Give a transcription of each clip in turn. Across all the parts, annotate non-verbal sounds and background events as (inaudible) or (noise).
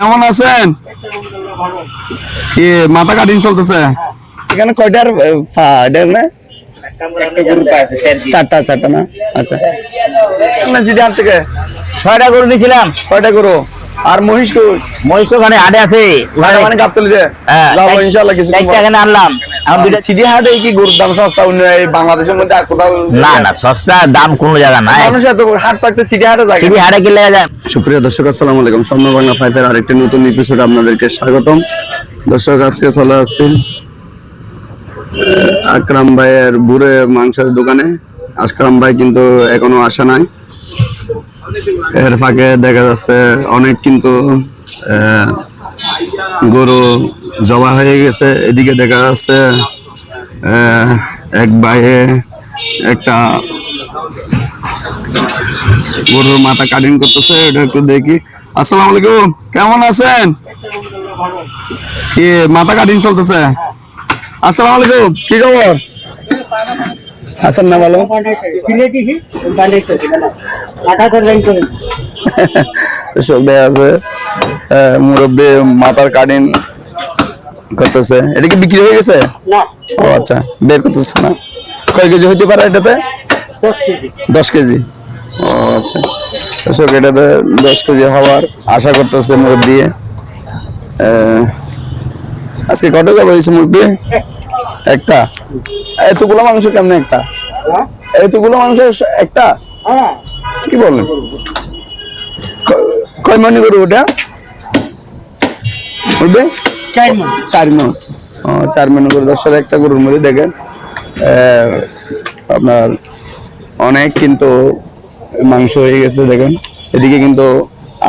কেমন আছেন? কি মাথা কাটিং চলতেছে? এখানে কয়টার না? চারটা চারটা না? আচ্ছা। থেকে? ছয়টা গরু নিয়েছিলাম। ছয়টা করো আর মহিষ মহিষ ওখানে আড়ে আছে। ওখানে মানে গাবতলিতে? হ্যাঁ, যাব চার- কিছু এখানে আনলাম। সিটি হাটে কি গরুর দাম সস্তা? অন্য বাংলাদেশের মধ্যে আর কোথাও না না সস্তা দাম কোনো জায়গা নাই। মানুষ এত হাট থাকতে সিটি হাটে যায় সিঁড়ি হাটে গেলে যায়। সুপ্রিয় দর্শক আসসালামু আলাইকুম। স্বর্ণ বাংলা ফাইভের আরেকটি নতুন এপিসোড আপনাদেরকে স্বাগতম। দর্শক আজকে চলে আসছি আহ, আকরাম ভাইয়ের বুড়ে মাংসের দোকানে। আকরাম ভাই কিন্তু এখনও আসা নাই। এর ফাঁকে দেখা যাচ্ছে অনেক কিন্তু আহ, গরু জবা হয়ে গেছে, এদিকে দেখা যাচ্ছে এক ভাইয়ে একটা গরুর মাথা কাটিং করতেছে, এটা একটু দেখি। আসসালামু আলাইকুম, কেমন আছেন? কি, মাথা কাটিং চলতেছে? আসসালামু আলাইকুম, কি খবর? আছেন না দেয়া (laughs) আছে মুরব্বী মাথার কাটিং করতেছে। এটা কি বিক্রি হয়ে গেছে? ও আচ্ছা বের করতেছে না। কয় কেজি হইতে পারে এটাতে? দশ কেজি। ও আচ্ছা। দর্শক এটাতে দশ কেজি হওয়ার আশা করতেছে মুরব্বী। আজকে কটা যাব এই মুরব্বী একটা। এতগুলো মাংস কেমনে একটা? এতগুলো মাংস একটা? কি বলেন কয় মনে করব ওটা? মুরব্বী চার মন চার মন করে দর্শক একটা গরুর মধ্যে দেখেন আপনার অনেক কিন্তু মাংস হয়ে গেছে দেখেন। এদিকে কিন্তু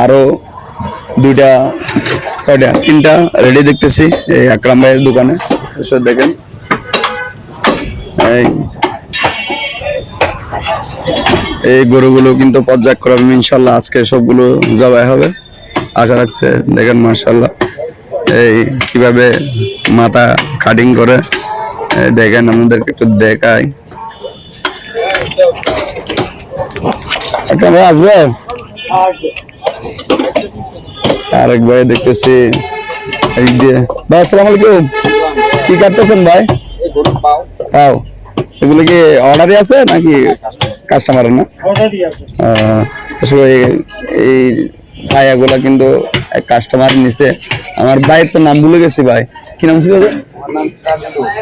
আরও দুইটা কয়টা তিনটা রেডি দেখতেছি এই আকরাম ভাইয়ের দোকানে। দেখেন এই। গরুগুলো কিন্তু পর্যায়ক্রমে ইনশাল্লাহ আজকে সবগুলো জবাই হবে। আশা রাখছে দেখেন মার্শাল্লাহ এই কীভাবে মাথা কাটিং করে দেখেন আমাদেরকে একটু দেখাই। আপনারা আসবে আরেক ভাই দেখতেছি ভাই আসসালামু আলাইকুম। কি কাটতেছেন ভাই? পাও। এগুলো কি অর্ডারই আছে নাকি কাস্টমারের না? আসলে এই- এই ভাইয়াগুলা কিন্তু এক কাস্টমার নিছে। আমার ভাইয়ের তো নাম ভুলে গেছি ভাই। কি নাম ছিল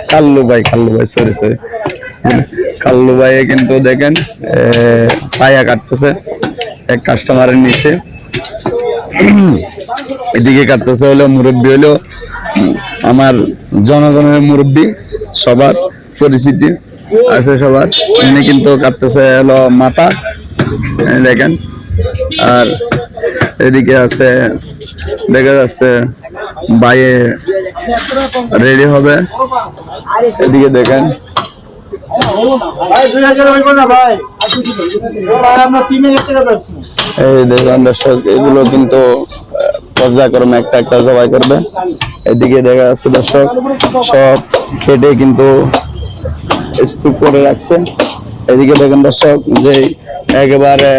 কাল্লু। ভাই কাল্লু ভাই সরি সরি কাল্লু ভাই কিন্তু দেখেন পায়া কাটতেছে এক কাস্টমারের নিচে। এদিকে কাটতেছে হলো মুরব্বী হলো আমার জনগণের মুরব্বী সবার পরিচিতি। আছে সবার। উনি কিন্তু কাটতেছে হলো মাথা দেখেন। আর এদিকে আছে, দেখা যাচ্ছে বাইয়ে রেডি হবে। এদিকে দেখেন। এই দেখুন দর্শক, এগুলো কিন্তু একটা একটা জবাই করবে। এদিকে দেখা যাচ্ছে দর্শক, সব কেটে কিন্তু স্তূপ করে রাখছে এদিকে দেখেন দর্শক যে একেবারে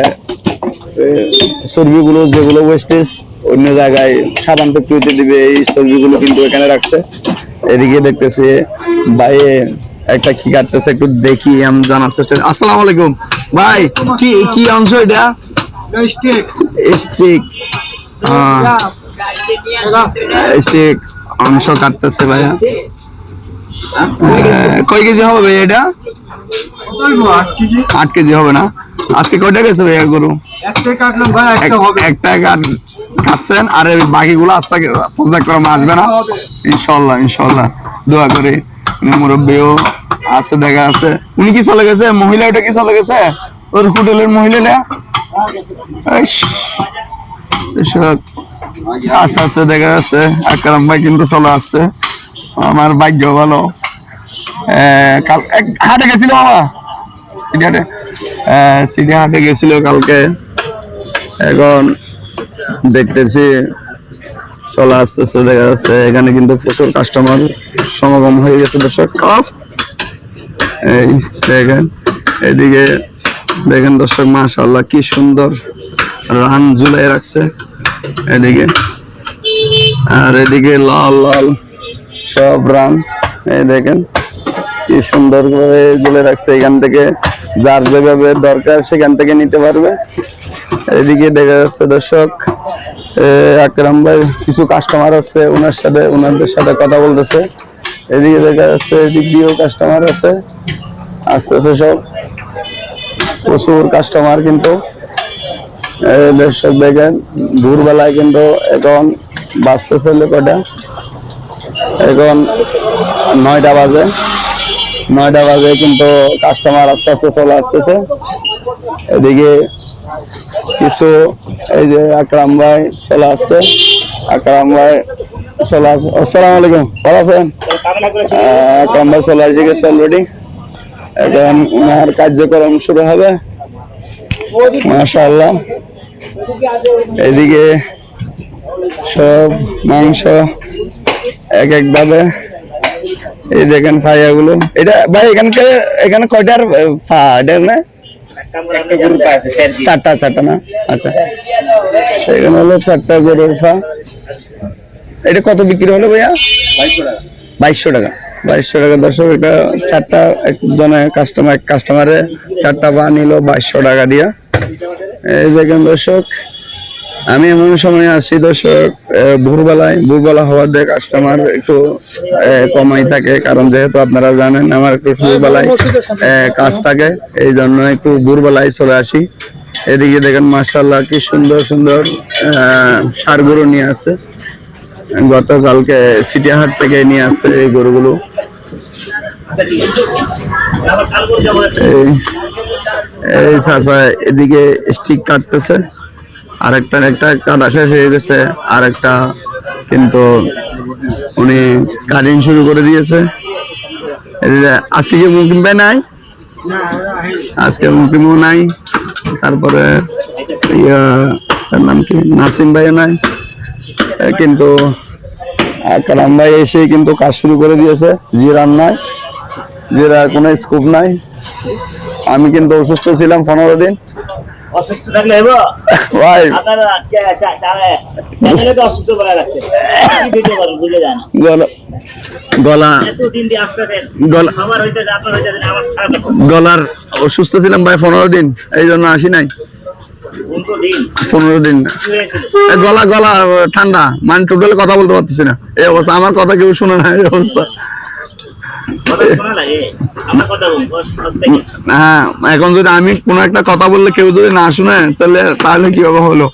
চর্বিগুলো যেগুলো ওয়েস্টেজ অন্য জায়গায় সাবান ফ্যাক্টরিতে দিবে এই চর্বিগুলো কিন্তু এখানে রাখছে। এদিকে দেখতেছি বাইরে একটা কি কাটতেছে একটু দেখি আমি জানার চেষ্টা আসসালামু আলাইকুম। ভাই কি কি অংশ এটা? স্টিক স্টিক অংশ কাটতেছে ভাইয়া। কয় কেজি হবে ভাই এটা? আট কেজি হবে না। আজকে কয়টা গেছে ভাইয়া গরু? একটা কাট- কাটছেন আর বাকিগুলো আচ্ছা পর্যায় করে আসবে না? ইনশাল্লাহ ইনশাল্লাহ দোয়া করি মুরব্বীও আছে দেখা আছে। উনি কি চলে গেছে? মহিলা ওটা কি চলে গেছে? ওর হোটেলের মহিলা আস্তে আস্তে দেখা যাচ্ছে। আকরাম ভাই কিন্তু চলে আসছে। আমার ভাগ্য ভালো। হাটে গেছিল সিটি হাটে? হাটে গেছিল কালকে। এখন দেখতেছি, চলে আসতেছে, দেখা যাচ্ছে এখানে কিন্তু প্রচুর কাস্টমার সমাগম হয়ে গেছে, দর্শক। এই দেখেন, এদিকে দেখেন দর্শক মাশাল্লাহ কি সুন্দর রান ঝুলাই রাখছে এদিকে। আর এদিকে লাল লাল সব রান, এই দেখেন। কি সুন্দর করে গুলে রাখছে এখান থেকে, যার যেভাবে দরকার সেখান থেকে নিতে পারবে। এদিকে দেখা যাচ্ছে দর্শক আকরাম ভাই কিছু কাস্টমার আছে ওনার সাথে ওনাদের সাথে কথা বলতেছে। এদিকে দেখা যাচ্ছে এদিক দিয়েও কাস্টমার আছে আস্তে আস্তে সব। প্রচুর কাস্টমার কিন্তু। দর্শক দেখেন ভোরবেলায় কিন্তু এখন বাঁচতেছে কটা এখন নয়টা বাজে। নয়টা বাজে কিন্তু কাস্টমার আস্তে আস্তে চলে আসতেছে। এদিকে কিছু এই যে আকরাম ভাই চলে আসছে। আকরাম ভাই চলে আসছে আসসালামু আলাইকুম, ভালো আছেন? আকরাম ভাই চলে আসে গেছে অলরেডি এখন ওনার কার্যক্রম শুরু হবে। মাশাআল্লাহ। এদিকে সব মাংস এক এক ভাবে এই দেখেন ফাইয়াগুলো এটা ভাই এখানকার এখানে কয়টার আহ, ফা এটা না? চারটা চারটা না? আচ্ছা। এখানে হলো চারটা গরুর ফা। এটা কত বিক্রি হলো ভাইয়া? বাইশশো টাকা। বাইশশো টাকা। দর্শক এটা চারটা একজনে কাস্টমার এক কাস্টমারে চারটা পা নিল বাইশশো টাকা দিয়া। এই দেখেন দর্শক আমি এমন সময় আসি দর্শক ভোরবেলায়, ভোরবেলা হওয়ার দিয়ে কাস্টমার একটু কমাই থাকে। কারণ যেহেতু আপনারা জানেন, আমার একটু ভোরবেলায় কাজ থাকে, এই জন্য একটু ভোরবেলায় চলে আসি। এদিকে দেখেন মার্শাল্লাহ কি সুন্দর সুন্দর সার গরু নিয়ে আসছে গতকালকে সিটিহাট থেকে নিয়ে আসছে এই গরুগুলো। এই চাচা এদিকে স্টিক কাটতেছে। আর একটা একটা কাটা শেষ হয়ে গেছে আর একটা কিন্তু উনি কাটিং শুরু করে দিয়েছে। আজকে কি মুকিম ভাই নাই? আজকে মুকিমও নাই। তারপরে তার নাম কি? নাসিম ভাইও নাই। কিন্তু আকরাম ভাই এসে কিন্তু কাজ শুরু করে দিয়েছে, জিরার নাই। জিরার কোনো স্কোপ নাই। আমি কিন্তু অসুস্থ ছিলাম পনেরো দিন। অসুস্থ থাকলে হইব? ভাই। আপনার চ্যানেলে তো অসুস্থ করা ভিডিও করেন বুঝে যায় না। গলা গলা এত দিয়ে আসতেছেন। গলা- আমার হইতেছে আপনার হইতেছে আমার খারাপ গলার অসুস্থ ছিলাম ভাই পনেরো দিন এই জন্য আসি নাই। পনেরো দিন? গলা গলা ঠান্ডা মানে টোটাল কথা বলতে পারতেছি না। এই অবস্থা আমার কথা কেউ শুনে না এই অবস্থা। হ্যাঁ এখন যদি আমি কোনো একটা কথা বললে কেউ যদি না শুনে তাহলে তাহলে কীভাবে হলো?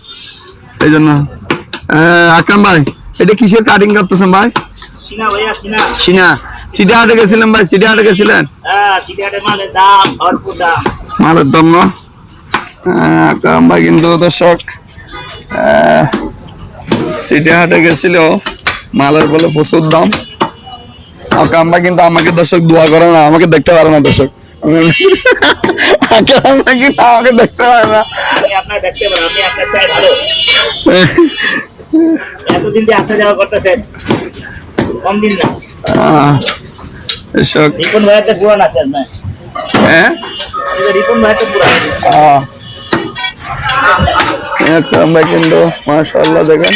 এই জন্য। আকরাম ভাই এটা কিসের কাটিং করতেছেন ভাই? সিনা গেছিলেন ভাই সিটি গেছিলেন? হ্যাঁ মালের দাম না? আকরাম ভাই কিন্তু দর্শক গেছিল মালের বলে প্রচুর দাম। আকরাম ভাই কিন্তু আমাকে দর্শক দোয়া করে না আমাকে দেখতে পারে না দর্শক। কিন্তু আমাকে দেখতে পারে না। এতদিন দিয়ে আসা যাওয়া করতেছেন কম দিন না। রিপন ভাইয়ের তো পুরান আছেন না? হ্যাঁ? এই যে রিপন ভাইয়ের তো পুরান আহ, কিন্তু মাশাআল্লাহ দেখেন।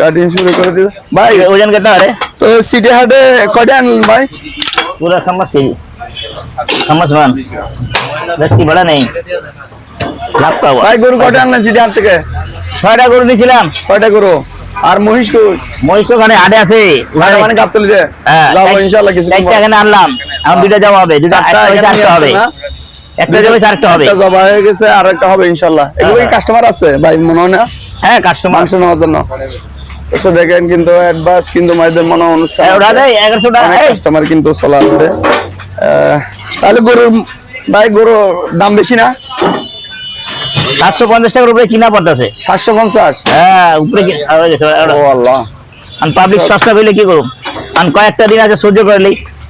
কাটিং শুরু করে দিল ভাই ওজন কত আরে তো সিটি হাটে কটা আনলেন ভাই? পুরো খামাস কেজি খামাস মান বেশি বড় নাই? লাভ পাবো। ভাই গরু কটা আনলেন সিটি হাট থেকে? ছয়টা গরু নিছিলাম ছয়টা গরু। আর মহিষ কই? মহিষ ওখানে আড়ে আছে। ওখানে মানে গাবতলি যে হ্যাঁ, যাব ইনশাআল্লাহ কিছু একটা এখানে আনলাম। আমি দুইটা যাওয়া হবে। দুইটা আটটা হবে। একটা যাবে চারটা হবে। একটা জবা হয়ে গেছে আর একটা হবে ইনশাআল্লাহ। এগুলো কি হ্যাঁ। কাস্টমার আছে? ভাই মনে হয় না? হ্যাঁ কাস্টমার মাংস নেওয়ার জন্য। দেখেন কিন্তু অ্যাডভান্স কিন্তু মনে অনুষ্ঠান অনেক কাস্টমার কিন্তু চলে আছে তাহলে গরুর ভাই গরুর দাম বেশি না? সাতশো পঞ্চাশ টাকার উপরে কিনা পড়তেছে। সাতশো পঞ্চাশ? হ্যাঁ উপরে আল্লাহ। পাবলিক সস্তা পেলে কি করুন আর কয়েকটা দিন আছে সহ্য করলেই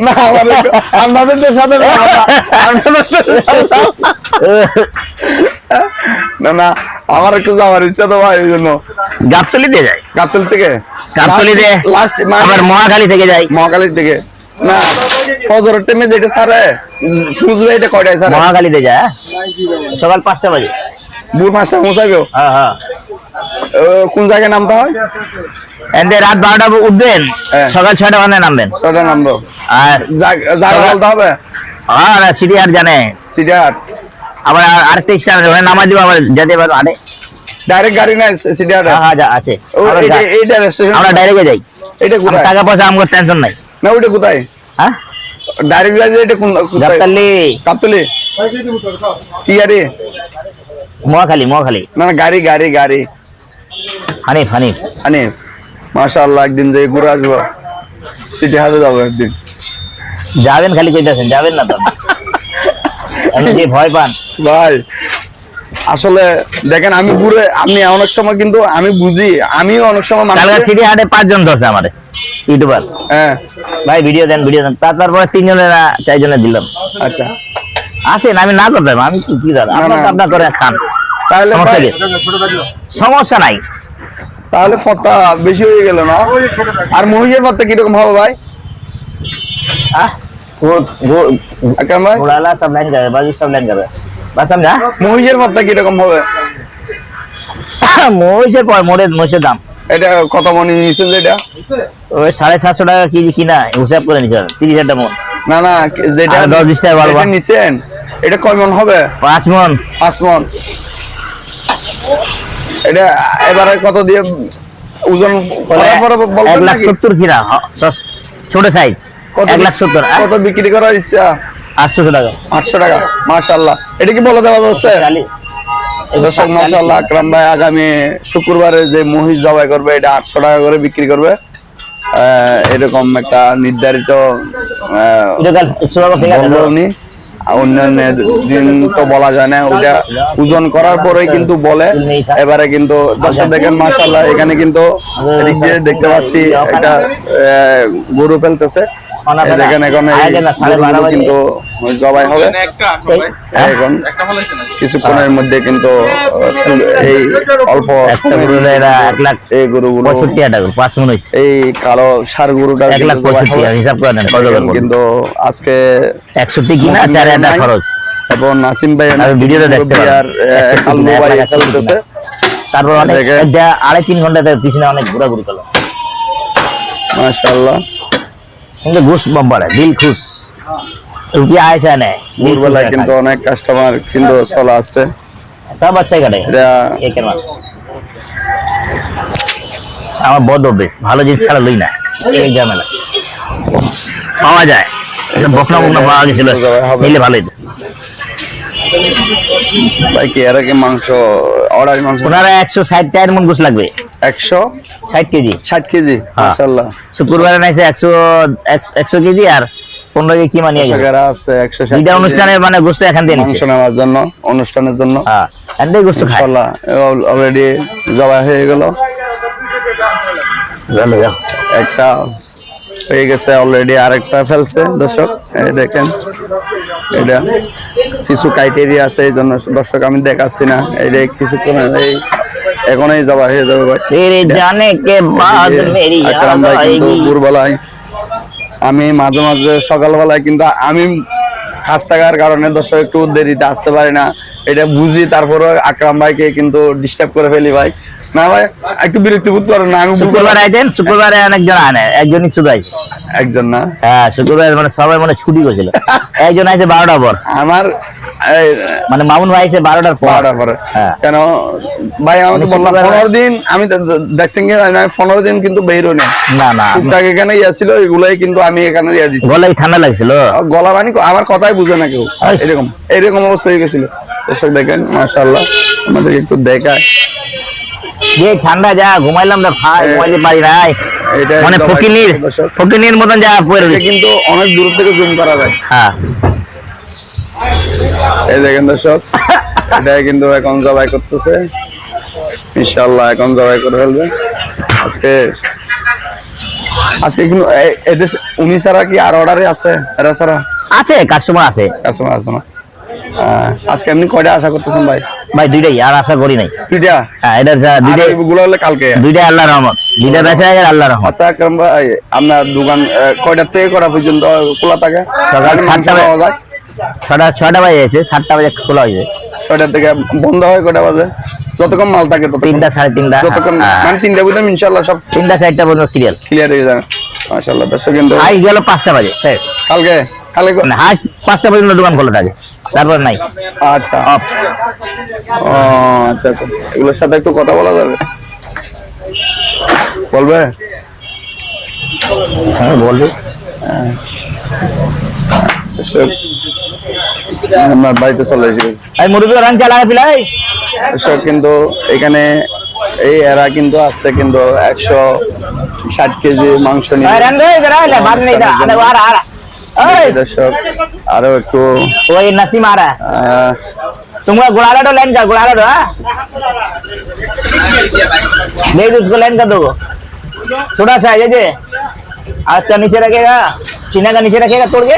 না আমার একটু- আপনাদের সাথে না, আপনাদের তো সাথে না। না না আমার একটু যাওয়ার ইচ্ছা তো ভাই এই জন্য। গাবতলি দিয়ে যায় গাবতল থেকে? গাবতলি দিয়ে লাস্ট আবার মহাখালী থেকে যায় মহাকালী থেকে না ফজরের টাইমে যেটা সারে ফুজবে এটা কয়টায় সারে মহাখালীতে যায় হ্যাঁ? সকাল পাঁচটা বাজে। ভোর পাঁচটা হ্যাঁ হ্যাঁ কোন জায়গায় নামতে হয়? এন্ডে রাত বারোটা উঠবেন হ্যাঁ। সকাল ছয়টা মানে নামবেন। ছয়টা নামবো। আর জায়গা বলতে হবে। আর সিটি হাট জানে। সিটি হাট আবার আর- স্টার ওখানে নামাজ দিব আবার যেতে পারব আরে ডাইরেক্ট গাড়ি নাই সিটি হাটে হ্যাঁ হ্যাঁ আছে। এইটা আমরা ডাইরেক্টে যাই এটা কোথায়? টাকা পয়সা আমার টেনশন নাই। না ওইটা কোথায়? হ্যাঁ ডাইরেক্ট যাই এটা কোন গাবতলি। কাপতলি কি গাড়ি? মহাখালী মহাখালী। না না, গাড়ি গাড়ি গাড়ি। হানিফ হানিফ। মাশাআল্লাহ একদিন যে ঘুরে আসব। সিটি হাটে যাব একদিন। যাবেন খালি কইতেছেন যাবেন না তো। (laughs) আপনি যে ভয় পান? ভাই আসলে দেখেন আমি ঘুরে আপনি অনেক সময় কিন্তু আমি বুঝি আমিও অনেক সময় কালকে সিটি হাটে পাঁচজন ধরছে আমার ইউটিউবার। হ্যাঁ। ভাই ভিডিও দেন ভিডিও দেন। তার- তারপরে তিনজনের না চারজনের দিলাম। আচ্ছা। আসেন আমি না করতাম আমি কি দাদা আপনার। আপনার করে খান। তাহলে সমস্যা নাই। তাহলে ফতা বেশি হয়ে গেল না? আর মহিষের ফতা কীরকম হবে ভাই? দাম। এটা কত মনে যেটা ওই সাড়ে টাকা কিনা হিসাব করে হাজার মন। না না যেটা দশ এটা হবে? পাঁচ মন। পাঁচ মন। এটা এবারে কত দিয়ে ওজন করার পরে বলবেন নাকি? সত্তর কিনা ছোট সাইজ কত এক বি- লাখ সত্তর আ- কত বিক্রি করার ইচ্ছা আটশোশো টাকা। আটশো টাকা মাশাল্লাহ এটা কি বলে দেওয়া যাচ্ছে দর্শক মাশাল্লাহ আকরাম ভাই আগামী শুক্রবারে যে মহিষ জবাই করবে এটা আটশো টাকা করে বিক্রি করবে। আহ, এরকম একটা নির্ধারিত উনি। অন্যান্য দিন তো বলা যায় না ওটা ওজন করার পরেই কিন্তু বলে। এবারে কিন্তু দর্শক দেখেন মাসাল্লাহ এখানে কিন্তু দেখতে পাচ্ছি একটা গরু ফেলতেছে। দেখেন এখন কিন্তু জবাই হবে। এখন কিছুক্ষণের মধ্যে কিন্তু এই অল্প এক লাখ এই গরুগুলো পঁয়ষট্টি হাজার পাঁচ মন এই কালো সার গরুটা এক লাখ কিন্তু পঁয়ষট্টি হিসাব আজকে একষট্টি কিনা চার হাজার খরচ। এবং নাসিম ভাই আর ভিডিওতে দেখতে পারেন। আর কাল্লু ভাই খেলতেছে। তারপর অনেক আড়াই তিন ঘণ্টা তার পিছনে অনেক ঘোরাঘুরি মাশাআল্লাহ। কিন্তু ঘুষ বম্বার দিল খুশ রুপিয়া আয় চায় না ভোরবেলায় কিন্তু অনেক কাস্টমার কিন্তু চলা আছে সব মাস আমার বদ অভ্যেস ভালো জিনিস ছাড়া লই না এই ঝামেলা। পাওয়া যায় বকনা বকনা পাওয়া গেছিল নিলে ভালোই। ভাই কি এর আগে মাংস অর্ডার মাংস? ওনারা একশো ষাট চার মন গোস লাগবে। একশো? ষাট কেজি? ষাট কেজি হ্যাঁ। শুক্রবারে নাইছে একশো একশো কেজি আর আছে অনুষ্ঠানের মানে এখান মাংস নেওয়ার জন্য অনুষ্ঠানের জন্য। অলরেডি জবাই হয়ে গেল। একটা হয়ে গেছে অলরেডি আরেকটা ফেলছে দর্শক এই দেখেন। এটা কিছু ক্রাইটেরিয়া আছে এই জন্য দর্শক আমি দেখাচ্ছি না। এই দেখ কিছু এই এখনই জবাই হয়ে যাবে কিন্তু দুর্বলায় আমি মাঝে মাঝে সকালবেলায় কিন্তু আমি কাজ থাকার কারণে দর্শক একটু দেরিতে আসতে পারি না। এটা বুঝি তারপরে আকরাম ভাইকে কিন্তু ডিস্টার্ব করে ফেলি ভাই। না ভাই একটু বিরক্তি বোধ করেন না আমি শুক্রবার। আইতেন শুক্রবারে অনেকজন আনে একজনই শুধাই একজন না? হ্যাঁ শুক্রবার মানে সবাই মানে ছুটি করছিল। একজন আইছে বারোটা পর। আমার মানে মামুন ভাই আইছে বারোটার পর। বারোটার পরে। হ্যাঁ। কেন? ভাই আমি তো মানে বললাম পনেরো দিন আমি দেখছেন কি আমি পনেরো দিন কিন্তু বের হই না না না টুকটাক এখানে ইয়া ছিল এগুলাই কিন্তু আমি এখানে ইয়া দিছি। গলায় ঠান্ডা লাগছিল? গলা বানি আমার কথাই বুঝে না কেউ। এরকম এরকম অবস্থা হয়ে গেছিল। দর্শক দেখেন মাশাআল্লাহ আমাদের একটু দেখায়। যে ঠান্ডা যা ঘুমাইলাম না ভাই ঘুমাইতে পারি নাই। মানে ফকিনির ফকিনির মতন যা পড়ে কিন্তু অনেক দূর থেকে জুম করা যায়। হ্যাঁ। এই দেখেন দর্শক এটা কিন্তু এখন জবাই করতেছে। ইনশাল্লাহ এখন জবাই করে ফেলবে। আজকে আজকে কিন্তু এ- এদের উনি ছাড়া কি আর অর্ডারে আছে? এরা ছাড়া? আছে কাস্টমার আছে। কাস্টমার আছে না? আজকে এমনি কয়টা আশা করতেছেন ভাই? ভাই দুইটাই আর আশা করি নাই। দুইটা? হ্যাঁ এটা আর দুইটাই গুলো হলে কালকে। দুইটাই আল্লাহ রহমত। দুইটা বেচা গেছে আল্লাহ রহমত। আচ্ছা আকরাম ভাই আপনার দোকান কয়টা থেকে কটা পর্যন্ত খোলা থাকে? সকাল মানে সাতটা পাওয়া যায়? ছটা ছটা বাজে গেছে সাতটা বাজে খোলা হয়েছে ছয়টা থেকে বন্ধ হয় কয়টা বাজে? যতক্ষণ মাল থাকে তিনটা সাড়ে তিনটা যতক্ষণ হ্যাঁ, মানে তিনটা বুঝলাম ইনশাল্লাহ সব তিনটা চারটা পর্যন্ত ক্লিয়ার ক্লিয়ার হয়ে যাবে। মাশাল্লাহ দর্শক কিন্তু হাই গেল পাঁচটা বাজে স্যার। কালকে? কালকে মানে পাঁচটা পর্যন্ত দোকান খোলা থাকে তারপর নাই। আচ্ছা। অফ। ও আচ্ছা আচ্ছা। এগুলোর সাথে একটু কথা বলা যাবে? বলবে? হ্যাঁ বলবি। দর্শক, আপনার বাড়িতে চলে এসেছে এই মুরগি রান চালা পিলাই দর্শক কিন্তু এখানে এই এরা কিন্তু আছে কিন্তু একশো ষাট কেজি মাংস নিয়ে রান রে জরা ले बात नहीं था अरे आ रहा आ रहा ओए দর্শক আরো একটু वही नसीम आ रहा है আহ, तुमको गुड़ाला तो लाइन कर गुड़ाला तो हाँ ले दो उसको लाइन कर दो थोड़ा सा ये जे आज का नीचे रखेगा चीना का नीचे रखेगा तोड़ के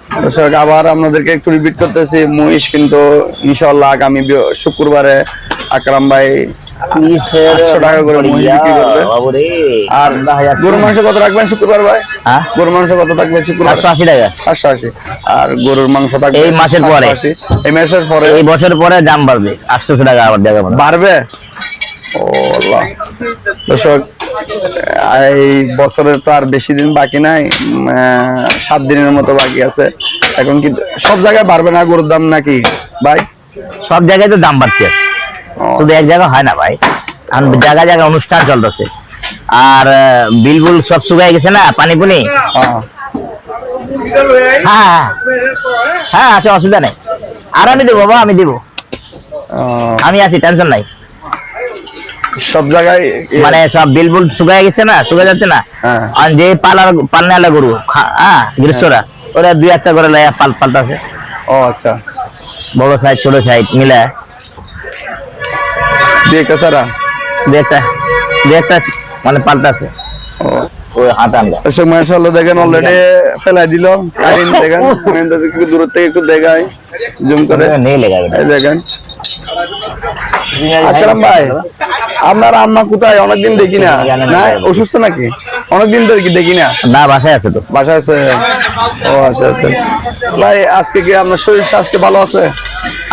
দর্শক আবার আপনাদেরকে একটু রিপিট করতেছি মহিষ কিন্তু ইনশাল্লাহ আগামী শুক্রবারে আকরাম ভাই আটশো টাকা করে মহিষ বিক্রি করবে। আর গরু মাংস কত রাখবেন শুক্রবার ভাই? হ্যাঁ? মাংস কত থাকবে শুক্রবার? আশি টাকা। সাতশো আশি। আর গরুর মাংস থাকবে এই মাসের পরে। 780 এই মাসের পরে? এই বছর পরে দাম বাড়বে। আটশোশো টাকা আবার দেখা বাড়বে? ও আল্লাহ। দর্শক এই বছরের তো আর বেশি দিন বাকি নাই সাত দিনের মতো বাকি আছে। এখন কি সব জায়গায় বাড়বে না গরুর দাম নাকি ভাই? সব জায়গায় তো দাম বাড়ছে। শুধু এক জায়গা হয় না ভাই। জায়গা জায়গা অনুষ্ঠান চলতেছে। আর বিলবুল সব শুকাই গেছে না পানি পুনি হ্যাঁ। হ্যাঁ। হ্যাঁ আছে অসুবিধা নেই। আর আমি দেবো বাবা আমি দেবো। আমি আছি টেনশন নাই। সব জায়গায় মানে সব বিলবুল শুকাই গেছে না শুকাই যাচ্ছে না। হ্যাঁ। আর যে পালার পালনালা গরু হ্যাঁ গ্রীষ্মরা ওরা দুই একটা করে লাইয়া পাল পাল্টাছে। ও আচ্ছা। বড় সাইজ ছোট সাইজ মিলে। দিয়ে সারা দু একটা মানে পাল্টাছে। ও। ওই হাত মাশাআল্লাহ দেখেন অলরেডি ফেলাই দিল। দেখেন (laughs) দূর থেকে একটু দেখাই। জুম করে। নেই লেগা এই দেখেন। আকরাম ভাই আপনার আম্মা কোথায়? অনেকদিন দেখি না। না অসুস্থ নাকি? অনেকদিন ধরে কি দেখি না? না বাসায় আছে তো। বাসায় আছে? ও আচ্ছা আচ্ছা ভাই আজকে কি আপনার শরীর স্বাস্থ্য ভালো আছে?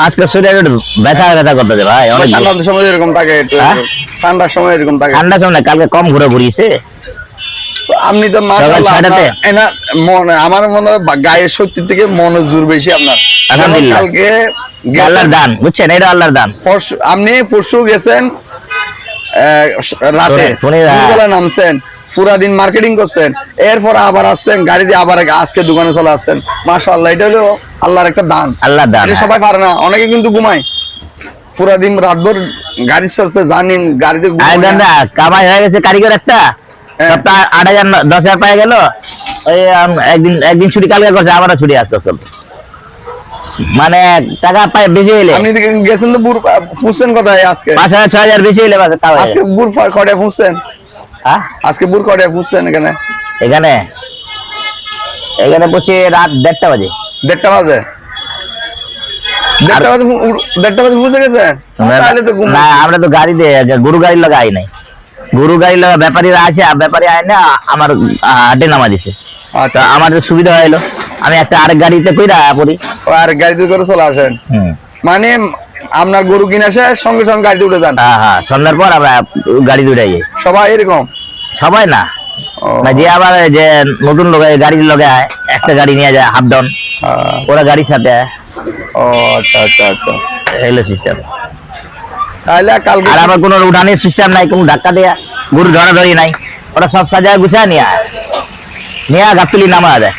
আজকে শরীরে একটু ব্যথা ব্যথা করতেছে ভাই অনেক ঠান্ডার সময় এরকম থাকে হ্যাঁ? ঠান্ডার সময় এরকম থাকে ঠান্ডা সময় কালকে কম ঘুরে ঘুরিয়েছে। আপনি তো আমার মনে হয় গায়ের শক্তি থেকে মনের জোর বেশি আপনার। কালকে আল্লাহর দান বুঝছেন? এটা আল্লাহর দান। আপনি পরশু গেছেন রাতে। নামছেন পুরা দিন মার্কেটিং করছেন এরপর আবার আসছেন গাড়ি দিয়ে আবার আজকে দোকানে চলে আসছেন। মাশাআল্লাহ এটা হলো আল্লাহর একটা দান। আল্লাহর দান, হ্যাঁ। সবাই পারে না অনেকে কিন্তু ঘুমায়। পুরা দিন রাতভর গাড়ি চলছে জানেন গাড়িতে কামাই হয়ে গেছে কারিগর একটা। হ্যাঁ। আট হাজার দশ হাজার পাই গেল। ওই একদিন একদিন ছুটি কালকে করছে আবারও ছুটি আসতে চলবে মানে টাকা পাই বেশি হইলে। আপনি গেছেন তো বুর ফুসছেন কোথায় আজকে? পাঁচ হাজার ছয় হাজার বেশি হয়ে আজকে। বুর কটায় ফুসছেন? হ্যাঁ? আজকে বুর কটায় ফুসছেন এখানে? এখানে? এখানে পড়ছে রাত দেড়টা বাজে। দেড়টা বাজে? দেড়টা বাজে দেড়টা বাজে ফুসে গেছে? তাহলে তো না আমরা তো গাড়ি দিয়ে গরু গাড়ি লাগা আই নাই। গরু গাড়ি লাগা ব্যাপারীরা আছে আর ব্যাপারী আয় না আমার হাটে নামা দিছে। আচ্ছা। আমার সুবিধা হইল আমি একটা আরেক গাড়িতে কইরা পড়ি। ও আর গাড়িতে করে চলে আসেন? মানে আপনার গরু কিনে শেষ সঙ্গে সঙ্গে গাড়িতে উঠে যান? হ্যাঁ হ্যাঁ। সন্ধ্যার পর আমরা গাড়ি যাই সবাই এরকম? সবাই না। যে আবার যে নতুন লোক গাড়ির লগে আয়, একটা গাড়ি নিয়ে যায় হাফ ডাউন ওরা গাড়ির সাথে। ও আচ্ছা আচ্ছা আচ্ছা। এলো সিস্টেম তাহলে কালকে আর আবার কোনো উঠানের সিস্টেম নাই কোনো ধাক্কা দেয়া গরু ধরা ধরি নাই। ওরা সব সাজায় গুছায় নিয়ে আয়। নিয়ে গাতুলি নামা দেয়।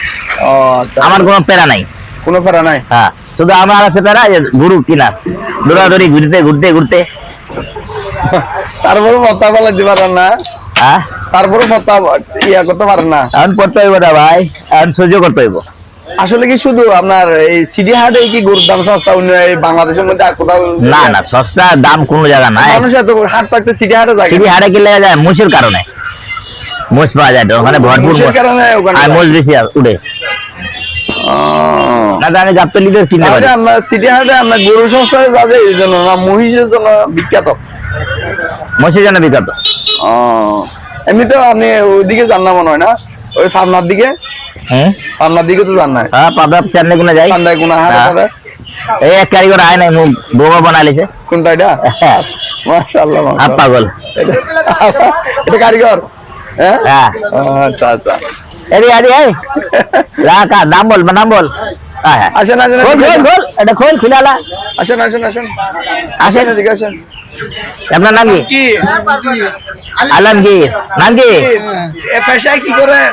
ও আচ্ছা। আমার কোনো প্যারা নাই। কোনো ফেরা নাই? হ্যাঁ শুধু আমার আছে প্যারা গরু কিনার দৌড়াদৌড়ি ঘুরতে ঘুরতে ঘুরতে। তারপরে মতা বলা পারেন না। হ্যাঁ? তারপরে মতা ইয়া করতে পারেন না। এখন করতে হইব না ভাই এখন সহ্য করতে হইব। আসলে কি শুধু আপনার এই সিডি হাটে কি গরুর দাম সস্তা অন্য বাংলাদেশের মধ্যে আর কোথাও না না সস্তা দাম কোনো জায়গা নাই। মানুষ এত হাট থাকতে সিডি হাটে যায় সিঁড়ি হারে কি লেগে যায় মুসের কারণে। মুস পাওয়া যায় ওখানে ভরপুর মুষ। কারণে ওখানে আর। মুস বেশি উঠে। ও। না কিনতে পারি। তাহলে আমরা সিটি হাটে আমরা গরু সস্তায় যা যায় এই জন্য না মহিষের জন্য বিখ্যাত। মসির জন্য বিখ্যাত। এমনিতেও আপনি ওইদিকে যান না মনে হয় না? ওই ফার্মার দিকে? হুম ফার্মার দিকে তো যান না হ্যাঁ পাবনা যাই। কোন হাটে হ্যাঁ। এই এক কারিগর আয় নাই মুখ বোমা বানালিছে কোনটা এটা? হ্যাঁ। মাশাআল্লাহ মাশাআল্লাহ। পাগল। এটা কারিগর? হ্যাঁ? হ্যাঁ। আচ্ছা আচ্ছা। এদি আদি এই। রাখা নাম বল নাম বল। হ্যাঁ হ্যাঁ। আসেন আসেন খোল খোল খোল এটা খোল খুলালা আসেন আসেন আসেন। আসেন। এদিকে আসেন। আপনার নাম কি? কি আলমগীর। নাম কি? এ পেশায় কি করেন?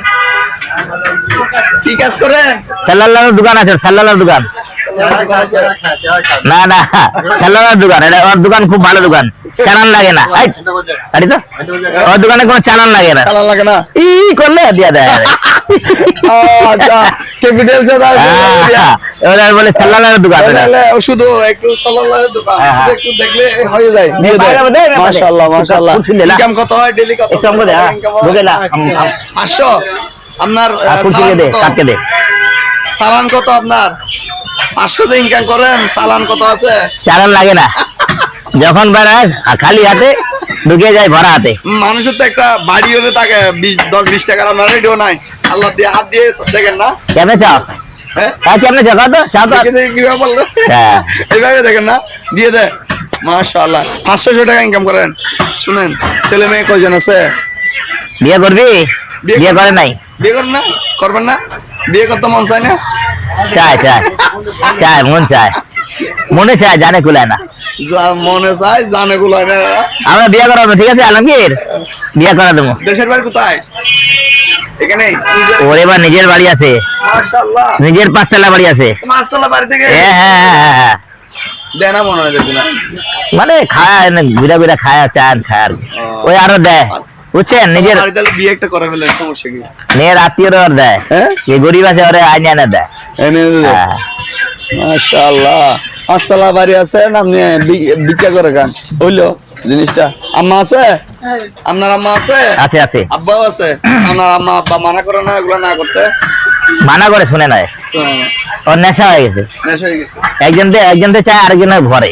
কি কাজ করেন? সাল্লাল্লাহর দোকান আছে সাল্লাল্লাহর দোকান। না না সাল্লাল্লাহর দোকান এটা ওর দোকান খুব ভালো দোকান। চালান লাগে না। আরে তো? ওর দোকানে কোনো চালান লাগে না। চালান লাগে না? ই করলে দিয়া দেয়। আচ্ছা ক্যাপিটাল হ্যাঁ, এবার বলে সাল্লাল্লাহর দোকান। শুধু একটু সাল্লাল্লাহু দোকান হ্যাঁ, হ্যাঁ। একটু দেখলে হয়ে যায় দিয়ে দেয় মাশাআল্লাহ মাশাআল্লাহ? ইনকাম কত হয় ডেইলি কত? দে, হ্যাঁ। ঢোকে না, আম- আম- 500 আপনার সালান দে কত? কাটকে দে। সালান কত আপনার? পাঁচশো ইনকাম করেন সালান কত আছে? চালান লাগে না। যখন বেড়ায় খালি হাতে ঢুকে যায় ভরা হাতে। মানুষের তো একটা বাড়ি হলে বিশ দশ বিশ টাকার আপনার রেডিও নাই। আল্লাহ দিয়ে হাত দিয়ে দেখেন না? কেমনে চাও? হ্যাঁ? কেমনে চাও কত চাও তো? দেখে দেখে কীভাবে বলল। এইভাবে দেখেন না? দিয়ে দেয় মাশাআল্লাহ। পাঁচশো টাকা ইনকাম করেন। শুনেন ছেলে মেয়ে কয়জন আছে? বিয়ে করবি? বিয়ে করে নাই? বিয়ে করেন না করবেন না। বিয়ে করতে মন চায় না? চায় চায়। চায় মন চায়। মনে চায় জানে কুলায় না। মনে চায় জানে গুলো না। আমরা বিয়ে করাবো ঠিক আছে আলমগীর? বিয়ে করা দেবো। দেশের বাড়ি কোথায়? এখানে ওর এবার নিজের বাড়ি আছে। মাশাআল্লাহ। নিজের পাঁচতলা বাড়ি আছে। বাড়ি থেকে? হ্যাঁ হ্যাঁ হ্যাঁ, হ্যাঁ হ্যাঁ। মনে হয় না। মানে খায় না ঘুরা ঘুরা খায় চান খায় আর কি। ওই আরও দেয়। বুঝছেন? নিজের বিয়ে একটা করে ফেলে সমস্যা কি? মেয়ের আত্মীয় ওর দেয়। হ্যাঁ? যে গরিব আছে ওরে আইনে এনে দেয়। এনে হ্যাঁ। মাশাআল্লাহ। বাড়ি আছে আপনি ভিক্ষা করে খান। হইল জিনিসটা। আম্মা আছে? আপনার আম্মা আছে? আছে আছে। আব্বাও আছে? আপনার আম্মা আব্বা মানা করে না এগুলো না করতে? মানা করে শুনে নাই হ্যাঁ, ওর নেশা হয়ে গেছে। নেশা হয়ে গেছে? একজন একজন চায় আরেকজনের ঘরে।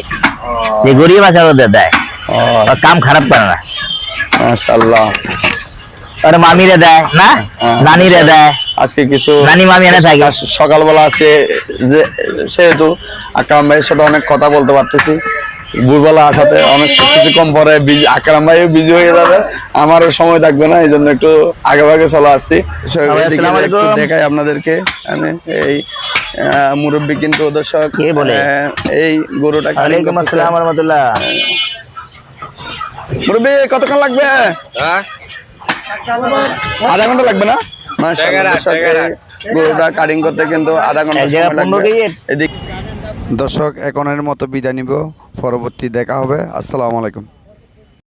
যে গরিব আছে ওদের দেয়। ও। কাম খারাপ করে না। মাশাআল্লাহ। ওর মামিরে দেয় না? হ্যাঁ। নানিরে দেয় আজকে কিছু নানি মামি এনে থাকে। সকালবেলা আছে যে সেহেতু আকরাম ভাইয়ের সাথে অনেক কথা বলতে পারতেছি। ভোরবেলা আসাতে অনেক কিছু কম পরে আকরাম ভাইও বিজি হয়ে যাবে। আমারও সময় থাকবে না এই জন্য একটু আগে ভাগে চলে আসছি। একটু দেখাই আপনাদেরকে। আমি এই মুরব্বী কিন্তু দর্শক? এই গরুটা কাটিং ওয়ালাইকুম করতেছে আসসালাম রহমতুল্লাহ মুরব্বী কতক্ষণ লাগবে? আধা ঘণ্টা লাগবে না? গরুটা কাটিং করতে কিন্তু আধা ঘণ্টা এক জায়গায় সময় লাগবে। এদিক দর্শক এখনের মতো বিদায় নিব। পরবর্তী দেখা হবে। আসসালামু আলাইকুম।